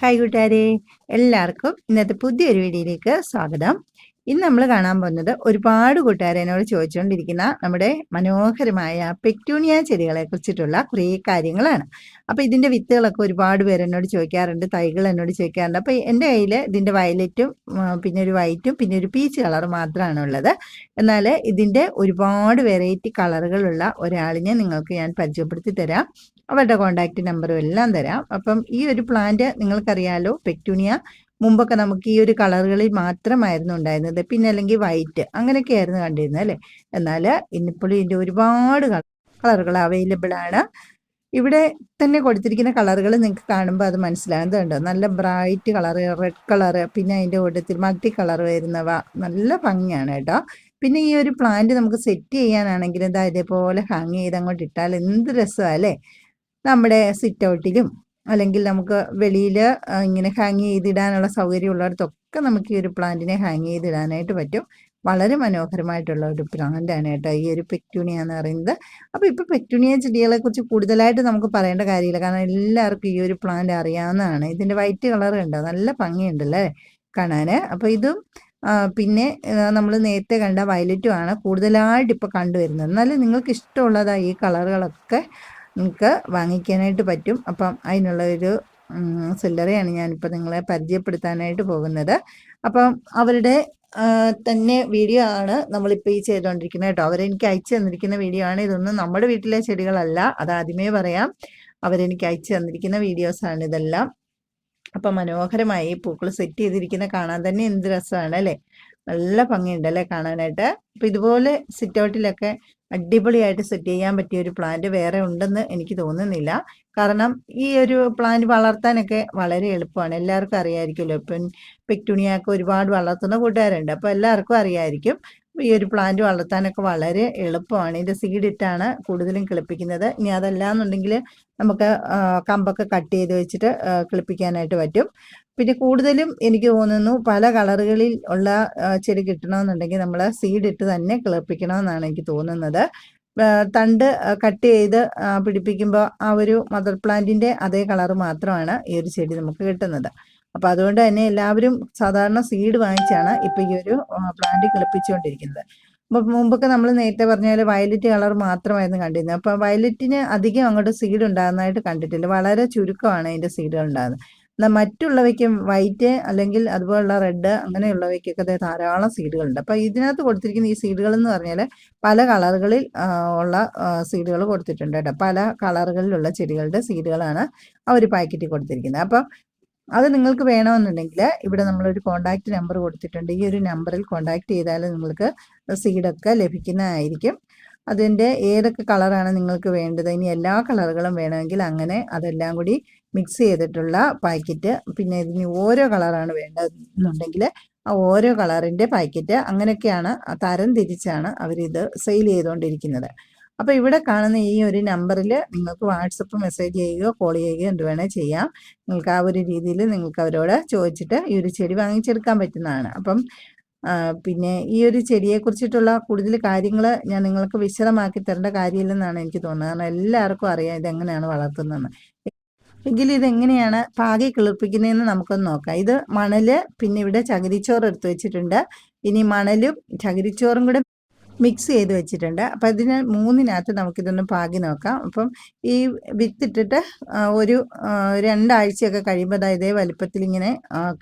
Hi കൂട്ടുകാരെ. എല്ലാവർക്കും ഇന്നത്തെ പുതിയൊരു വീഡിയോയിലേക്ക് സ്വാഗതം. ഇന്ന് നമ്മൾ കാണാൻ പോകുന്നത് ഒരുപാട് കൂട്ടുകാരെ എന്നോട് ചോദിച്ചുകൊണ്ടിരിക്കുന്ന നമ്മുടെ മനോഹരമായ പെറ്റൂണിയ ചെടികളെ കുറിച്ചിട്ടുള്ള കുറേ കാര്യങ്ങളാണ്. അപ്പോൾ ഇതിന്റെ വിത്തുകളൊക്കെ ഒരുപാട് പേര് എന്നോട് ചോദിക്കാറുണ്ട് തൈകൾ എന്നോട് ചോദിക്കാറുണ്ട്. അപ്പോൾ എന്റെ കയ്യിൽ ഇതിന്റെ വയലറ്റും പിന്നെ ഒരു വൈറ്റും പിന്നെ ഒരു പീച്ച് കളർ മാത്രമാണ് ഉള്ളത്. എന്നാൽ ഇതിന്റെ ഒരുപാട് വെറൈറ്റി കളറുകളുള്ള ഒരാളിനെ നിങ്ങൾക്ക് ഞാൻ പരിചയപ്പെടുത്തി തരാം. അവരുടെ കോൺടാക്റ്റ് നമ്പറും എല്ലാം തരാം. അപ്പം ഈ ഒരു പ്ലാന്റ് നിങ്ങൾക്കറിയാലോ പെക്ടൂണിയ മുമ്പൊക്കെ നമുക്ക് ഈ ഒരു കളറുകളിൽ മാത്രമായിരുന്നു ഉണ്ടായിരുന്നത്. പിന്നെ അല്ലെങ്കിൽ വൈറ്റ് അങ്ങനെയൊക്കെ ആയിരുന്നു കണ്ടിരുന്നത് അല്ലേ? എന്നാൽ ഇന്നിപ്പോൾ ഇതിന്റെ ഒരുപാട് കളറുകൾ അവൈലബിൾ ആണ്. ഇവിടെ തന്നെ കൊടുത്തിരിക്കുന്ന കളറുകൾ നിങ്ങൾക്ക് കാണുമ്പോൾ അത് മനസ്സിലാകുന്നുണ്ടോ നല്ല ബ്രൈറ്റ് കളർ റെഡ് കളർ പിന്നെ അതിന്റെ കൂട്ടത്തിൽ മൾട്ടി കളർ വരുന്നവ. നല്ല ഭംഗിയാണ് കേട്ടോ. പിന്നെ ഈ ഒരു പ്ലാന്റ് നമുക്ക് സെറ്റ് ചെയ്യാനാണെങ്കിൽ ഇതാ ഇതേപോലെ ഹാങ് ചെയ്ത് അങ്ങോട്ട് ഇട്ടാൽ എന്ത് രസമാണ് അല്ലേ? നമ്മുടെ സിറ്റ് ഔട്ടിലും അല്ലെങ്കിൽ നമുക്ക് വെളിയിൽ ഇങ്ങനെ ഹാങ് ചെയ്തിടാനുള്ള സൗകര്യം ഉള്ളിടത്തൊക്കെ നമുക്ക് ഈ ഒരു പ്ലാന്റിനെ ഹാങ് ചെയ്തിടാനായിട്ട് പറ്റും. വളരെ മനോഹരമായിട്ടുള്ള ഒരു പ്ലാന്റാണ് കേട്ടോ ഈ ഒരു പെക്ടൂണിയ എന്ന് പറയുന്നത്. അപ്പോൾ ഇപ്പോൾ ചെടികളെ കുറിച്ച് കൂടുതലായിട്ട് നമുക്ക് പറയേണ്ട കാര്യമില്ല. കാരണം എല്ലാവർക്കും ഈ ഒരു പ്ലാന്റ് അറിയാവുന്നതാണ്. ഇതിന്റെ വൈറ്റ് കളർ കണ്ടോ? നല്ല ഭംഗിയുണ്ടല്ലേ കാണാൻ അപ്പോൾ ഇതും പിന്നെ നമ്മൾ നേരത്തെ കണ്ട വയലറ്റും ആണ് കൂടുതലായിട്ട് ഇപ്പോൾ കണ്ടുവരുന്നത്. എന്നാലും നിങ്ങൾക്ക് ഇഷ്ടമുള്ളതാണ് ഈ കളറുകളൊക്കെ നിങ്ങൾക്ക് വാങ്ങിക്കാനായിട്ട് പറ്റും. അപ്പം അതിനുള്ള ഒരു സെല്ലറയാണ് ഞാനിപ്പോൾ നിങ്ങളെ പരിചയപ്പെടുത്താനായിട്ട് പോകുന്നത്. അപ്പം അവരുടെ തന്നെ വീഡിയോ ആണ് നമ്മളിപ്പോൾ ഈ ചെയ്തുകൊണ്ടിരിക്കുന്നത് കേട്ടോ. അവരെനിക്ക് അയച്ചു തന്നിരിക്കുന്ന വീഡിയോ ആണ്. ഇതൊന്നും നമ്മുടെ വീട്ടിലെ ചെടികളല്ല. അത് ആദ്യമേ പറയാം. അവരെനിക്ക് അയച്ചു തന്നിരിക്കുന്ന വീഡിയോസാണ് ഇതെല്ലാം. അപ്പം മനോഹരമായി പൂക്കൾ സെറ്റ് ചെയ്തിരിക്കുന്ന കാണാൻ തന്നെ എന്ത് രസമാണ് അല്ലേ? നല്ല ഭംഗിയുണ്ടല്ലേ കാണാനായിട്ട്? അപ്പം ഇതുപോലെ സിറ്റ് ഔട്ടിലൊക്കെ അടിപൊളിയായിട്ട് സെറ്റ് ചെയ്യാൻ പറ്റിയ ഒരു പ്ലാന്റ് വേറെ ഉണ്ടെന്ന് എനിക്ക് തോന്നുന്നില്ല. കാരണം ഈ ഒരു പ്ലാന്റ് വളർത്താനൊക്കെ വളരെ എളുപ്പമാണ്. എല്ലാവർക്കും അറിയാമായിരിക്കുമല്ലോ ഇപ്പം പെക്ടുണിയൊക്കെ ഒരുപാട് വളർത്തുന്ന കൂട്ടുകാരുണ്ട്. അപ്പോൾ എല്ലാവർക്കും അറിയാമായിരിക്കും ഈ ഒരു പ്ലാന്റ് വളർത്താനൊക്കെ വളരെ എളുപ്പമാണ്. ഇതിന്റെ സീഡിട്ടാണ് കൂടുതലും കിളിപ്പിക്കുന്നത്. ഇനി അതല്ല എന്നുണ്ടെങ്കിൽ നമുക്ക് കമ്പൊക്കെ കട്ട് ചെയ്ത് വെച്ചിട്ട് കിളിപ്പിക്കാനായിട്ട് പറ്റും. പിന്നെ കൂടുതലും എനിക്ക് തോന്നുന്നു പല കളറുകളിൽ ഉള്ള ചെടി കിട്ടണമെന്നുണ്ടെങ്കിൽ നമ്മൾ സീഡ് ഇട്ട് തന്നെ കിളപ്പിക്കണമെന്നാണ് എനിക്ക് തോന്നുന്നത്. തണ്ട് കട്ട് ചെയ്ത് പിടിപ്പിക്കുമ്പോൾ ആ ഒരു മദർ പ്ലാന്റിന്റെ അതേ കളർ മാത്രമാണ് ഈ ഒരു ചെടി നമുക്ക് കിട്ടുന്നത്. അപ്പോൾ അതുകൊണ്ട് തന്നെ എല്ലാവരും സാധാരണ സീഡ് വാങ്ങിച്ചാണ് ഇപ്പോൾ ഈ ഒരു പ്ലാന്റ് കിളിപ്പിച്ചുകൊണ്ടിരിക്കുന്നത്. അപ്പോൾ മുമ്പൊക്കെ നമ്മൾ നേരത്തെ പറഞ്ഞ പോലെ വയലറ്റ് കളർ മാത്രമായിരുന്നു കണ്ടിരുന്നത്. അപ്പോൾ വയലറ്റിന് അധികം അങ്ങോട്ട് സീഡ് ഉണ്ടാകുന്നതായിട്ട് കണ്ടിട്ടില്ല. വളരെ ചുരുക്കമാണ് അതിന്റെ സീഡുകൾ ഉണ്ടാകുന്നത്. എന്നാൽ മറ്റുള്ളവയ്ക്കും വൈറ്റ് അല്ലെങ്കിൽ അതുപോലുള്ള റെഡ് അങ്ങനെയുള്ളവയ്ക്കൊക്കെ ധാരാളം സീഡുകളുണ്ട്. അപ്പോൾ ഇതിനകത്ത് കൊടുത്തിരിക്കുന്ന ഈ സീഡുകൾ എന്ന് പറഞ്ഞാൽ പല കളറുകളിൽ ഉള്ള സീഡുകൾ കൊടുത്തിട്ടുണ്ട് കേട്ടോ. പല കളറുകളിലുള്ള ചെടികളുടെ സീഡുകളാണ് ആ ഒരു പാക്കറ്റിൽ കൊടുത്തിരിക്കുന്നത്. അപ്പം അത് നിങ്ങൾക്ക് വേണമെന്നുണ്ടെങ്കിൽ ഇവിടെ നമ്മളൊരു കോൺടാക്റ്റ് നമ്പർ കൊടുത്തിട്ടുണ്ട്. ഈ ഒരു നമ്പറിൽ കോണ്ടാക്ട് ചെയ്താൽ നിങ്ങൾക്ക് സീഡൊക്കെ ലഭിക്കുന്നതായിരിക്കും. അതിന്റെ ഏതൊക്കെ കളറാണ് നിങ്ങൾക്ക് വേണ്ടത്? ഇനി എല്ലാ കളറുകളും വേണമെങ്കിൽ അങ്ങനെ അതെല്ലാം കൂടി മിക്സ് ചെയ്തിട്ടുള്ള പാക്കറ്റ് പിന്നെ ഇതിന് ഓരോ കളറാണ് വേണ്ടതെന്നുണ്ടെങ്കിൽ ആ ഓരോ കളറിന്റെ പാക്കറ്റ് അങ്ങനെയൊക്കെയാണ് തരം തിരിച്ചാണ് അവരിത് സെയിൽ ചെയ്തുകൊണ്ടിരിക്കുന്നത്. അപ്പോൾ ഇവിടെ കാണുന്ന ഈ ഒരു നമ്പറിൽ നിങ്ങൾക്ക് വാട്സപ്പ് മെസ്സേജ് ചെയ്യുകയോ കോൾ ചെയ്യുകയോ എന്ത് വേണേൽ ചെയ്യാം. നിങ്ങൾക്ക് ആ ഒരു രീതിയിൽ നിങ്ങൾക്ക് അവരോട് ചോദിച്ചിട്ട് ഈ ഒരു ചെടി വാങ്ങിച്ചെടുക്കാൻ പറ്റുന്നതാണ്. അപ്പം പിന്നെ ഈ ഒരു ചെടിയെ കുറിച്ചിട്ടുള്ള കൂടുതൽ കാര്യങ്ങൾ ഞാൻ നിങ്ങൾക്ക് വിശദമാക്കി തരേണ്ട കാര്യമില്ലെന്നാണ് എനിക്ക് തോന്നുന്നത്. കാരണം എല്ലാവർക്കും അറിയാം ഇതെങ്ങനെയാണ് വളർത്തുന്നതെന്ന്. എങ്കിൽ ഇതെങ്ങനെയാണ് പാകി കിളിർപ്പിക്കുന്നതെന്ന് നമുക്കൊന്ന് നോക്കാം. ഇത് മണൽ പിന്നെ ഇവിടെ ചകിരിച്ചോറ് എടുത്തു വെച്ചിട്ടുണ്ട്. ഇനി മണലും ചകിരിച്ചോറും കൂടെ മിക്സ് ചെയ്ത് വെച്ചിട്ടുണ്ട്. അപ്പം ഇതിന് മൂന്നിനകത്ത് നമുക്കിതൊന്ന് പാകി നോക്കാം. അപ്പം ഈ വിത്തിട്ടിട്ട് ഒരു രണ്ടാഴ്ചയൊക്കെ കഴിയുമ്പോൾ അതായത് വലിപ്പത്തിൽ ഇങ്ങനെ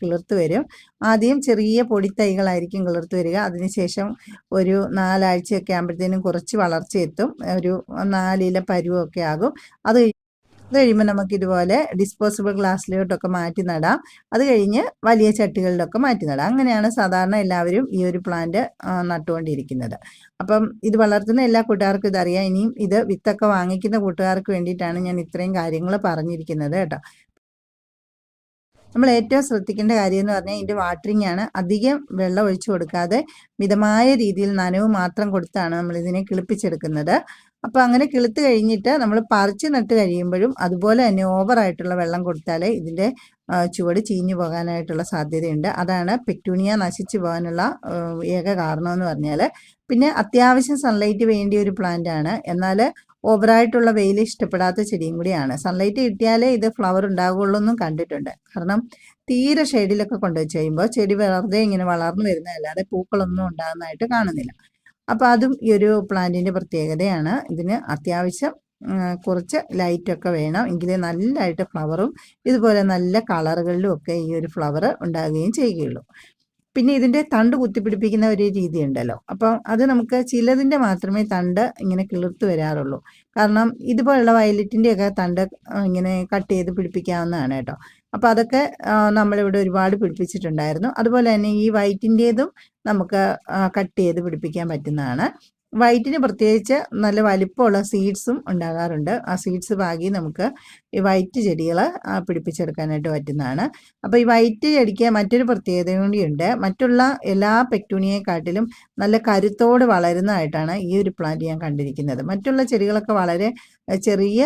കിളിർത്ത് വരും. ആദ്യം ചെറിയ പൊടിത്തൈകളായിരിക്കും കിളിർത്ത് വരിക. അതിനുശേഷം ഒരു നാലാഴ്ചയൊക്കെ ആകുമ്പോഴത്തേനും കുറച്ച് വളർച്ച എത്തും ഒരു നാലില പരുവമൊക്കെ ആകും. അത് അത് കഴിയുമ്പോൾ നമുക്ക് ഇതുപോലെ ഡിസ്പോസിബിൾ ഗ്ലാസ്സിലോട്ടൊക്കെ മാറ്റി നടാം. അത് കഴിഞ്ഞ് വലിയ ചട്ടികളിലൊക്കെ മാറ്റി നടാം. അങ്ങനെയാണ് സാധാരണ എല്ലാവരും ഈ ഒരു പ്ലാന്റ് നട്ടുകൊണ്ടിരിക്കുന്നത്. അപ്പം ഇത് വളർത്തുന്ന എല്ലാ കൂട്ടുകാർക്കും ഇതറിയാം. ഇനിയും ഇത് വിത്തൊക്കെ വാങ്ങിക്കുന്ന കൂട്ടുകാർക്ക് വേണ്ടിയിട്ടാണ് ഞാൻ ഇത്രയും കാര്യങ്ങൾ പറഞ്ഞിരിക്കുന്നത് കേട്ടോ. നമ്മൾ ഏറ്റവും ശ്രദ്ധിക്കേണ്ട കാര്യം എന്ന് പറഞ്ഞാൽ ഇതിന്റെ വാട്ടറിംഗ് ആണ്. അധികം വെള്ളം ഒഴിച്ചു കൊടുക്കാതെ മിതമായ രീതിയിൽ നനവ് മാത്രം കൊടുത്താണ് നമ്മൾ ഇതിനെ കിളിപ്പിച്ചെടുക്കുന്നത്. അപ്പോൾ അങ്ങനെ കിളുത്ത് കഴിഞ്ഞിട്ട് നമ്മൾ പറിച്ച് നട്ട് കഴിയുമ്പോഴും അതുപോലെ തന്നെ ഓവറായിട്ടുള്ള വെള്ളം കൊടുത്താലേ ഇതിന്റെ ചുവട് ചീഞ്ഞു പോകാനായിട്ടുള്ള സാധ്യതയുണ്ട്. അതാണ് പെറ്റൂണിയ നശിച്ചു പോകാനുള്ള ഏക കാരണം എന്ന് പറഞ്ഞാൽ പിന്നെ അത്യാവശ്യം സൺലൈറ്റ് വേണ്ടിയ ഒരു പ്ലാന്റ് ആണ്. എന്നാൽ ഓവറായിട്ടുള്ള വെയിൽ ഇഷ്ടപ്പെടാത്ത ചെടിയും കൂടിയാണ്. സൺലൈറ്റ് കിട്ടിയാലേ ഇത് ഫ്ലവർ ഉണ്ടാകുള്ളൂ എന്നും കണ്ടിട്ടുണ്ട്. കാരണം തീരെ ഷെയ്ഡിലൊക്കെ കൊണ്ടുവച്ച് കഴിയുമ്പോൾ ചെടി വെറുതെ ഇങ്ങനെ വളർന്നു വരുന്നതല്ലാതെ പൂക്കളൊന്നും ഉണ്ടാകുന്നതായിട്ട് കാണുന്നില്ല. അപ്പോൾ അതും ഈ ഒരു പ്ലാന്റിന്റെ പ്രത്യേകതയാണ്. ഇതിന് അത്യാവശ്യം കുറച്ച് ലൈറ്റൊക്കെ വേണം. എങ്കിലേ നല്ലതായിട്ട് ഫ്ലവറും ഇതുപോലെ നല്ല കളറുകളിലും ഒക്കെ ഈ ഒരു ഫ്ലവർ ഉണ്ടാകുകയും ചെയ്യുകയുള്ളൂ. പിന്നെ ഇതിന്റെ തണ്ട് കുത്തിപ്പിടിപ്പിക്കുന്ന ഒരു രീതി ഉണ്ടല്ലോ. അപ്പം അത് നമുക്ക് ചിലതിന്റെ മാത്രമേ തണ്ട് ഇങ്ങനെ കിളിർത്ത് വരാറുള്ളൂ. കാരണം ഇതുപോലുള്ള വയലറ്റിന്റെയൊക്കെ തണ്ട് ഇങ്ങനെ കട്ട് ചെയ്ത് പിടിപ്പിക്കാവുന്നതാണ് കേട്ടോ. അപ്പോൾ അതൊക്കെ നമ്മളിവിടെ ഒരുപാട് പിടിപ്പിച്ചിട്ടുണ്ടായിരുന്നു. അതുപോലെ തന്നെ ഈ വൈറ്റിന്റേതും നമുക്ക് കട്ട് ചെയ്ത് പിടിപ്പിക്കാൻ പറ്റുന്നതാണ്. വൈറ്റിന് പ്രത്യേകിച്ച് നല്ല വലിപ്പമുള്ള സീഡ്സും ഉണ്ടാകാറുണ്ട്. ആ സീഡ്സ് പാകി നമുക്ക് ഈ വൈറ്റ് ചെടികൾ പിടിപ്പിച്ചെടുക്കാനായിട്ട് പറ്റുന്നതാണ്. അപ്പോൾ ഈ വൈറ്റ് ചെടിക്ക് മറ്റൊരു പ്രത്യേകത കൂടിയുണ്ട്. മറ്റുള്ള എല്ലാ പെക്ടൂണിയെക്കാട്ടിലും നല്ല കരുത്തോട് വളരുന്നതായിട്ടാണ് ഈ ഒരു പ്ലാന്റ് ഞാൻ കണ്ടിരിക്കുന്നത്. മറ്റുള്ള ചെടികളൊക്കെ വളരെ ചെറിയ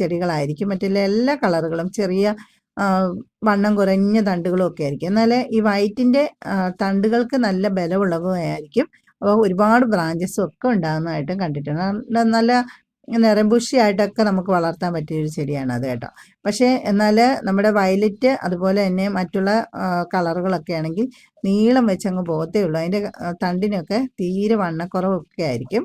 ചെടികളായിരിക്കും. മറ്റുള്ള എല്ലാ കളറുകളും ചെറിയ വണ്ണം കുറഞ്ഞ തണ്ടുകളും ഒക്കെ ആയിരിക്കും. എന്നാൽ ഈ വൈറ്റിന്റെ തണ്ടുകൾക്ക് നല്ല ബലമുള്ളവയായിരിക്കും. അപ്പോൾ ഒരുപാട് ബ്രാഞ്ചസും ഒക്കെ ഉണ്ടാകുന്നതായിട്ടും കണ്ടിട്ടുണ്ട്. നല്ല നിറംപുഷിയായിട്ടൊക്കെ നമുക്ക് വളർത്താൻ പറ്റിയ ഒരു ചെടിയാണ് അത് കേട്ടോ. പക്ഷേ എന്നാൽ നമ്മുടെ വയലറ്റ് അതുപോലെ തന്നെ മറ്റുള്ള കളറുകളൊക്കെ ആണെങ്കിൽ നീളം വെച്ചങ്ങ് പോകത്തേ ഉള്ളൂ. അതിന്റെ തണ്ടിനൊക്കെ തീരെ വണ്ണക്കുറവൊക്കെ ആയിരിക്കും.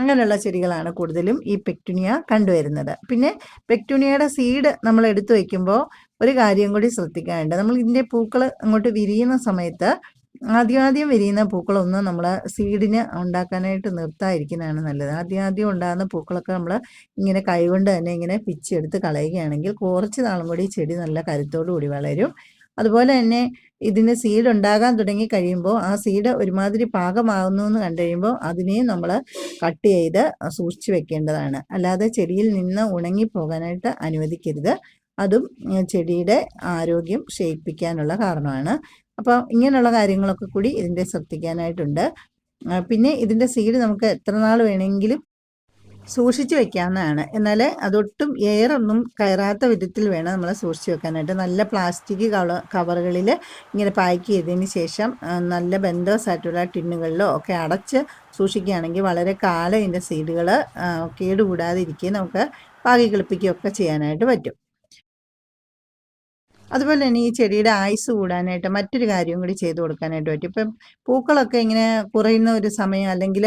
അങ്ങനെയുള്ള ചെടികളാണ് കൂടുതലും ഈ പെക്ടുനിയ കണ്ടുവരുന്നത്. പിന്നെ പെക്ടുനിയയുടെ സീഡ് നമ്മൾ എടുത്തു വയ്ക്കുമ്പോൾ ഒരു കാര്യം കൂടി ശ്രദ്ധിക്കാനുണ്ട്. നമ്മൾ ഇതിന്റെ പൂക്കൾ അങ്ങോട്ട് വിരിയുന്ന സമയത്ത് ആദ്യം ആദ്യം വിരിയുന്ന പൂക്കളൊന്നും നമ്മൾ സീഡിന് ഉണ്ടാക്കാനായിട്ട് നിർത്താതിരിക്കുന്നതാണ് നല്ലത്. ആദ്യം ആദ്യം ഉണ്ടാകുന്ന പൂക്കളൊക്കെ നമ്മൾ ഇങ്ങനെ കൈകൊണ്ട് തന്നെ ഇങ്ങനെ പിച്ചെടുത്ത് കളയുകയാണെങ്കിൽ കുറച്ച് നാളും കൂടി ചെടി നല്ല കരുത്തോടു കൂടി വളരും. അതുപോലെ തന്നെ ഇതിന് സീഡ് ഉണ്ടാകാൻ തുടങ്ങി കഴിയുമ്പോൾ ആ സീഡ് ഒരുമാതിരി പാകമാകുന്നു എന്ന് കണ്ടു കഴിയുമ്പോൾ അതിനെയും നമ്മൾ കട്ട് ചെയ്ത് സൂക്ഷിച്ചു വെക്കേണ്ടതാണ്. അല്ലാതെ ചെടിയിൽ നിന്ന് ഉണങ്ങിപ്പോകാനായിട്ട് അനുവദിക്കരുത്. അതും ചെടിയുടെ ആരോഗ്യം ക്ഷയിപ്പിക്കാനുള്ള കാരണമാണ്. അപ്പോൾ ഇങ്ങനെയുള്ള കാര്യങ്ങളൊക്കെ കൂടി ഇതിന്റെ ശ്രദ്ധിക്കാനായിട്ടുണ്ട്. പിന്നെ ഇതിന്റെ സീഡ് നമുക്ക് എത്ര നാൾ വേണമെങ്കിലും സൂക്ഷിച്ചു വെക്കാവുന്നതാണ്. എന്നാൽ അതൊട്ടും എയറൊന്നും കയറാത്ത വിധത്തിൽ വേണം നമ്മൾ സൂക്ഷിച്ചു വെക്കാനായിട്ട്. നല്ല പ്ലാസ്റ്റിക് കവ കവറുകളിൽ ഇങ്ങനെ പാക്ക് ചെയ്തതിന് ശേഷം നല്ല ബന്ധോസ് ആയിട്ടുള്ള ടിന്നുകളിലോ ഒക്കെ അടച്ച് സൂക്ഷിക്കുകയാണെങ്കിൽ വളരെ കാലം ഇതിന്റെ സീഡുകൾ കേടുകൂടാതിരിക്കുകയും നമുക്ക് പാകി കളിപ്പിക്കുകയൊക്കെ ചെയ്യാനായിട്ട് പറ്റും. അതുപോലെ തന്നെ ഈ ചെടിയുടെ ആയുസ് കൂടാനായിട്ട് മറ്റൊരു കാര്യവും കൂടി ചെയ്തു കൊടുക്കാനായിട്ട് പറ്റും. ഇപ്പം പൂക്കളൊക്കെ ഇങ്ങനെ കുറയുന്ന ഒരു സമയം അല്ലെങ്കിൽ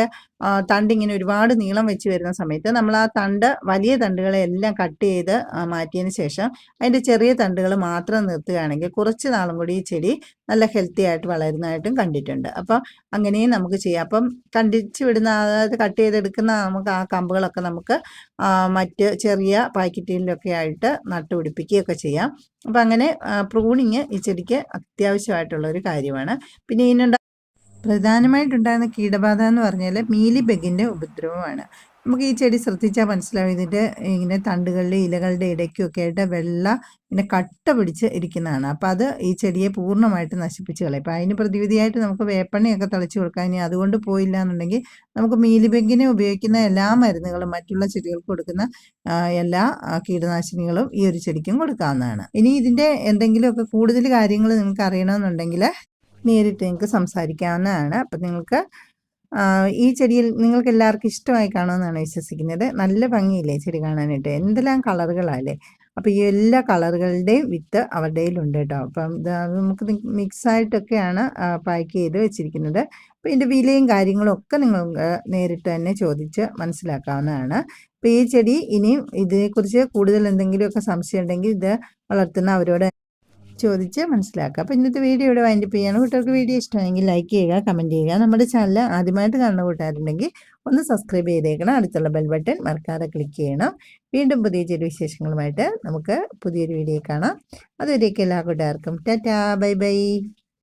തണ്ട് ഇങ്ങനെ ഒരുപാട് നീളം വെച്ച് വരുന്ന സമയത്ത് നമ്മൾ ആ തണ്ട് വലിയ തണ്ടുകളെ എല്ലാം കട്ട് ചെയ്ത് മാറ്റിയതിന് ശേഷം അതിന്റെ ചെറിയ തണ്ടുകൾ മാത്രം നിർത്തുകയാണെങ്കിൽ കുറച്ച് നാളും കൂടി ഈ ചെടി നല്ല ഹെൽത്തി ആയിട്ട് വളരുന്നതായിട്ടും കണ്ടിട്ടുണ്ട്. അപ്പോൾ അങ്ങനെയും നമുക്ക് ചെയ്യാം. അപ്പം കണ്ടിച്ച് വിടുന്ന അതായത് കട്ട് ചെയ്തെടുക്കുന്ന നമുക്ക് ആ കമ്പുകളൊക്കെ നമുക്ക് മറ്റ് ചെറിയ പാക്കറ്റിലൊക്കെ ആയിട്ട് നട്ടുപിടിപ്പിക്കുകയൊക്കെ ചെയ്യാം. അപ്പം അങ്ങനെ പ്രൂണിങ് ഈ ചെടിക്ക് അത്യാവശ്യമായിട്ടുള്ള ഒരു കാര്യമാണ്. പിന്നെ ഇതിനുണ്ട പ്രധാനമായിട്ടുണ്ടാകുന്ന കീടബാധ എന്ന് പറഞ്ഞാൽ മീലി ബഗിന്റെ ഉപദ്രവമാണ്. നമുക്ക് ഈ ചെടി ശ്രദ്ധിച്ചാൽ മനസ്സിലാവും ഇതിന്റെ ഇങ്ങനെ തണ്ടുകളുടെ ഇലകളുടെ ഇടയ്ക്കൊക്കെ ആയിട്ട് വെള്ള ഇങ്ങനെ കട്ട പിടിച്ച് ഇരിക്കുന്നതാണ്. അപ്പം അത് ഈ ചെടിയെ പൂർണമായിട്ട് നശിപ്പിച്ച് കളയും. അപ്പം അതിന് പ്രതിവിധിയായിട്ട് നമുക്ക് വേപ്പെണ്ണയൊക്കെ തളിച്ചു കൊടുക്കാൻ ഇനി അതുകൊണ്ട് പോയില്ല എന്നുണ്ടെങ്കിൽ നമുക്ക് മീലിബെങ്കിനെ ഉപയോഗിക്കുന്ന എല്ലാ മരുന്നുകളും മറ്റുള്ള ചെടികൾക്ക് കൊടുക്കുന്ന എല്ലാ കീടനാശിനികളും ഈ ഒരു ചെടിക്കും കൊടുക്കാവുന്നതാണ്. ഇനി ഇതിന്റെ എന്തെങ്കിലുമൊക്കെ കൂടുതൽ കാര്യങ്ങൾ നിങ്ങൾക്ക് അറിയണമെന്നുണ്ടെങ്കിൽ നേരിട്ട് നിങ്ങൾക്ക് സംസാരിക്കാവുന്നതാണ്. അപ്പം നിങ്ങൾക്ക് ഈ ചെടിയിൽ നിങ്ങൾക്ക് എല്ലാവർക്കും ഇഷ്ടമായി കാണുമെന്നാണ് വിശ്വസിക്കുന്നത്. നല്ല ഭംഗിയില്ലേ ചെടി കാണാനായിട്ട്? എന്തെല്ലാം കളറുകളല്ലേ? അപ്പോൾ ഈ എല്ലാ കളറുകളുടെയും വിത്ത് അവരുടെ ഉണ്ട് കേട്ടോ. അപ്പം നമുക്ക് മിക്സ് ആയിട്ടൊക്കെയാണ് പാക്ക് ചെയ്ത് വെച്ചിരിക്കുന്നത്. അപ്പോൾ ഇതിന്റെ വിലയും കാര്യങ്ങളും ഒക്കെ നിങ്ങൾക്ക് നേരിട്ട് തന്നെ ചോദിച്ച് മനസ്സിലാക്കാവുന്നതാണ്. അപ്പോൾ ഈ ചെടി ഇനിയും ഇതിനെക്കുറിച്ച് കൂടുതൽ എന്തെങ്കിലുമൊക്കെ സംശയം ഉണ്ടെങ്കിൽ ഇത് വളർത്തുന്ന അവരോട് ചോദിച്ച് മനസ്സിലാക്കുക. അപ്പോൾ ഇന്നത്തെ വീഡിയോ ഇവിടെ വൈൻഡപ്പ് ചെയ്യാണ് കുട്ടികൾക്ക് വീഡിയോ ഇഷ്ടമാണെങ്കിൽ ലൈക്ക് ചെയ്യുക കമന്റ് ചെയ്യുക. നമ്മുടെ ചാനൽ ആദ്യമായിട്ട് കാണുന്ന കൂട്ടുകാരുണ്ടെങ്കിൽ ഒന്ന് സബ്സ്ക്രൈബ് ചെയ്തേക്കണം. അടുത്തുള്ള ബെൽ ബട്ടൺ മറക്കാതെ ക്ലിക്ക് ചെയ്യണം. വീണ്ടും പുതിയ ചെറിയ വിശേഷങ്ങളുമായിട്ട് നമുക്ക് പുതിയൊരു വീഡിയോ കാണാം. അതുവരെയൊക്കെ എല്ലാ കൂട്ടുകാർക്കും. ടാറ്റാ. Bye bye.